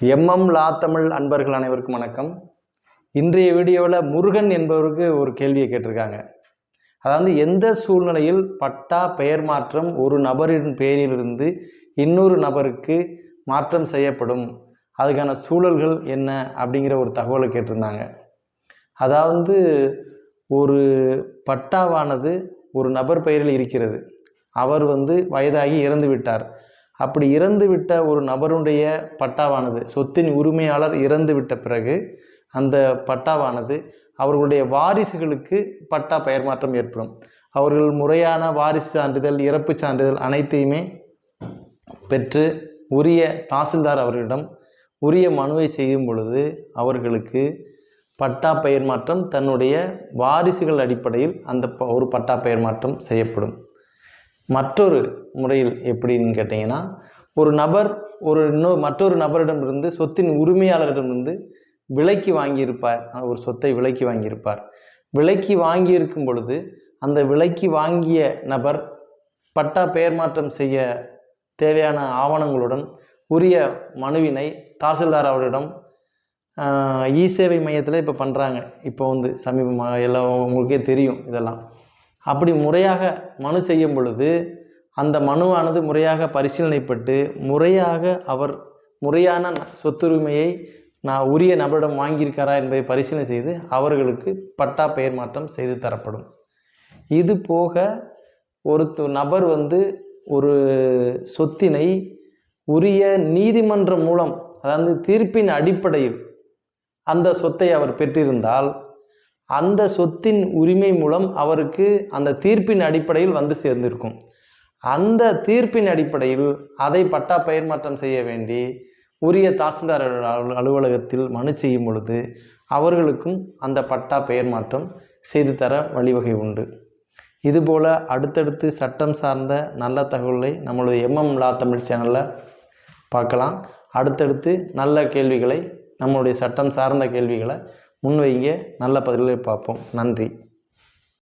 MM லா தமிழ் அன்பர்கள் அனைவருக்கும் வணக்கம். இன்றைய வீடியோவில் முருகன் என்பவருக்கு ஒரு கேள்வியை கேட்டிருக்காங்க. அதாவது எந்த சூழ்நிலையில் பட்டா பெயர் மாற்றம் ஒரு நபரின் பெயரிலிருந்து இன்னொரு நபருக்கு மாற்றம் செய்யப்படும்? அதுக்கான சூழல்கள் என்ன? அப்படிங்கிற ஒரு தகவலை கேட்டிருந்தாங்க. அதாவது ஒரு பட்டாவானது ஒரு நபர் பெயரில் இருக்கிறது. அவர் வந்து வயதாகி இறந்து விட்டார் அப்படி இறந்து விட்ட ஒரு நபருடைய பட்டாவானது சொத்தின் உரிமையாளர் இறந்து விட்ட பிறகு அந்த பட்டாவானது அவர்களுடைய வாரிசுகளுக்கு பட்டா பெயர் மாற்றம் ஏற்படும். அவர்கள் முறையான வாரிசு சான்றிதழ் இறப்பு சான்றிதழ் அனைத்தையுமே பெற்று உரிய தாசில்தார் அவர்களிடம் உரிய மனுவை செய்யும் பொழுது அவர்களுக்கு பட்டா பெயர் மாற்றம் தன்னுடைய வாரிசுகள் அடிப்படையில் அந்த ப- ஒரு பட்டா பெயர் மாற்றம் செய்யப்படும். மற்றொரு முறையில் எப்படின்னு கேட்டிங்கன்னா ஒரு நபர் ஒரு இன்னொரு மற்றொரு நபரிடமிருந்து சொத்தின் உரிமையாளரிடமிருந்து விலைக்கு வாங்கியிருப்பார். ஒரு சொத்தை விலைக்கு வாங்கியிருப்பார். விலைக்கு வாங்கியிருக்கும் பொழுது அந்த விலைக்கு வாங்கிய நபர் பட்டா பெயர் மாற்றம் செய்ய தேவையான ஆவணங்களுடன் உரிய மனுவினை தாசில்தார் அவரிடம் இ சேவை மையத்தில் இப்போ பண்ணுறாங்க இப்போ வந்து சமீபமாக எல்லாம் உங்களுக்கே தெரியும் இதெல்லாம். அப்படி முறையாக மனு செய்யும் பொழுது அந்த மனுவானது முறையாக பரிசீலனைப்பட்டு முறையாக அவர் முறையான சொத்துரிமையை நான் உரிய நபரிடம் வாங்கியிருக்காரா என்பதை பரிசீலனை செய்து அவர்களுக்கு பட்டா பெயர் மாற்றம் செய்து தரப்படும். இது போக ஒரு நபர் வந்து ஒரு சொத்தினை உரிய நீதிமன்றம் மூலம் அதாவது தீர்ப்பின் அடிப்படையில் அந்த சொத்தை அவர் பெற்றிருந்தால் அந்த சொத்தின் உரிமை மூலம் அவருக்கு அந்த தீர்ப்பின் அடிப்படையில் வந்து சேர்ந்திருக்கும். அந்த தீர்ப்பின் அடிப்படையில் அதை பட்டா பெயர் மாற்றம் செய்ய வேண்டி உரிய தாசில்தார் அலுவலகத்தில் மனு செய்யும் பொழுது அவர்களுக்கும் அந்த பட்டா பெயர் மாற்றம் செய்து தர வழிவகை உண்டு. இதுபோல் அடுத்தடுத்து சட்டம் சார்ந்த நல்ல தகவலை நம்மளுடைய எம்எம் லா தமிழ் சேனலில் பார்க்கலாம். அடுத்தடுத்து நல்ல கேள்விகளை நம்மளுடைய சட்டம் சார்ந்த கேள்விகளை முன்வைங்க. நல்ல பதில்களை பார்ப்போம். நன்றி.